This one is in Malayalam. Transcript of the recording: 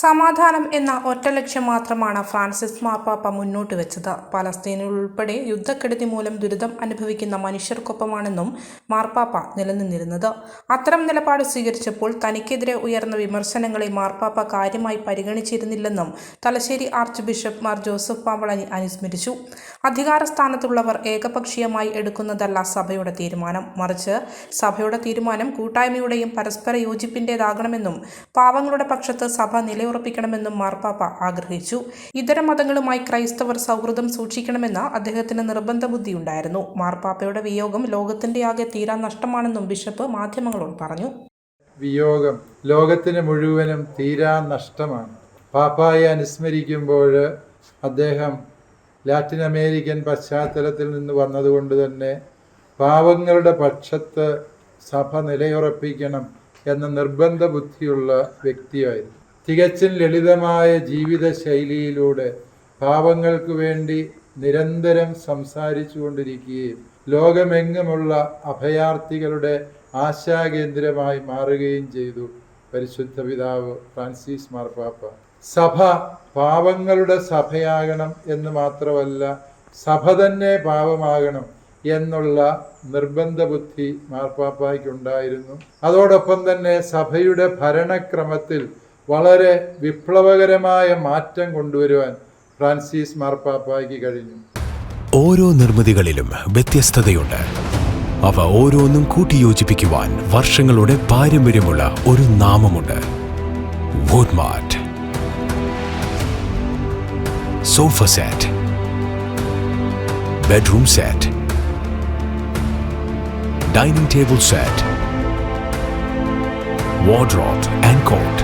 സമാധാനം എന്ന ഒറ്റ ലക്ഷ്യം മാത്രമാണ് ഫ്രാൻസിസ് മാർപ്പാപ്പ മുന്നോട്ട് വെച്ചത്. പലസ്തീനിൽ ഉൾപ്പെടെ യുദ്ധക്കെടുതി മൂലം ദുരിതം അനുഭവിക്കുന്ന മനുഷ്യർക്കൊപ്പമാണെന്നും മാർപ്പാപ്പ നിലനിന്നിരുന്നത്. അത്തരം നിലപാട് സ്വീകരിച്ചപ്പോൾ തനിക്കെതിരെ ഉയർന്ന വിമർശനങ്ങളെ മാർപ്പാപ്പ കാര്യമായി പരിഗണിച്ചിരുന്നില്ലെന്നും Thalassery archbishop Mar Joseph Pamplany അനുസ്മരിച്ചു. അധികാര സ്ഥാനത്തുള്ളവർ ഏകപക്ഷീയമായി എടുക്കുന്നതല്ല സഭയുടെ തീരുമാനം. മറിച്ച് സഭയുടെ തീരുമാനം കൂട്ടായ്മയുടെയും പരസ്പര യോജിപ്പിന്റേതാകണമെന്നും പാവങ്ങളുടെ പക്ഷത്ത് സഭ നിലയുറപ്പിക്കണമെന്നും മാർപ്പാപ്പ ആഗ്രഹിച്ചു. ഇതര മതങ്ങളുമായി ക്രൈസ്തവർ സൗഹൃദം സൂക്ഷിക്കണമെന്ന് അദ്ദേഹത്തിന് നിർബന്ധ ബുദ്ധിയുണ്ടായിരുന്നു മാർപ്പാപ്പയുടെ വിയോഗം ലോകത്തിന്റെ ആകെ തീരാ നഷ്ടമാണെന്നും ബിഷപ്പ് മാധ്യമങ്ങളോട് പറഞ്ഞു. വിയോഗം ലോകത്തിന് മുഴുവനും തീരാ നഷ്ടമാണ്. പാപ്പായെ അനുസ്മരിക്കുമ്പോൾ അദ്ദേഹം ലാറ്റിൻ അമേരിക്കൻ പശ്ചാത്തലത്തിൽ നിന്ന് വന്നതുകൊണ്ട് തന്നെ പാവങ്ങളുടെ പക്ഷത്ത് സഭ നിലയുറപ്പിക്കണം എന്ന നിർബന്ധ ബുദ്ധിയുള്ള വ്യക്തിയായിരുന്നു. തികച്ചും ലളിതമായ ജീവിത ശൈലിയിലൂടെ പാവങ്ങൾക്ക് വേണ്ടി നിരന്തരം സംസാരിച്ചു കൊണ്ടിരിക്കുകയും ലോകമെങ്ങുമുള്ള അഭയാർത്ഥികളുടെ ആശാകേന്ദ്രമായി മാറുകയും ചെയ്തു പരിശുദ്ധ പിതാവ് ഫ്രാൻസിസ് മാർപ്പാപ്പ. സഭ പാവങ്ങളുടെ സഭയാകണം എന്ന് മാത്രമല്ല സഭ തന്നെ പാവമാകണം എന്നുള്ള നിർബന്ധ ബുദ്ധി മാർപ്പാപ്പായ്ക്കുണ്ടായിരുന്നു. അതോടൊപ്പം തന്നെ സഭയുടെ ഭരണക്രമത്തിൽ വളരെ വിപ്ലവകരമായ മാറ്റം കൊണ്ടുവരുവാൻ ഫ്രാൻസിസ് മാർപ്പാപ്പായ്ക്ക് കഴിഞ്ഞു. ഓരോ നിർമ്മിതികളിലും വ്യത്യസ്തതയുണ്ട്. അവ ഓരോന്നും കൂട്ടിയോജിപ്പിക്കുവാൻ വർഷങ്ങളുടെ പാരമ്പര്യമുള്ള ഒരു നാമമുണ്ട്. Woodmart sofa set bedroom set dining table set wardrobe and cot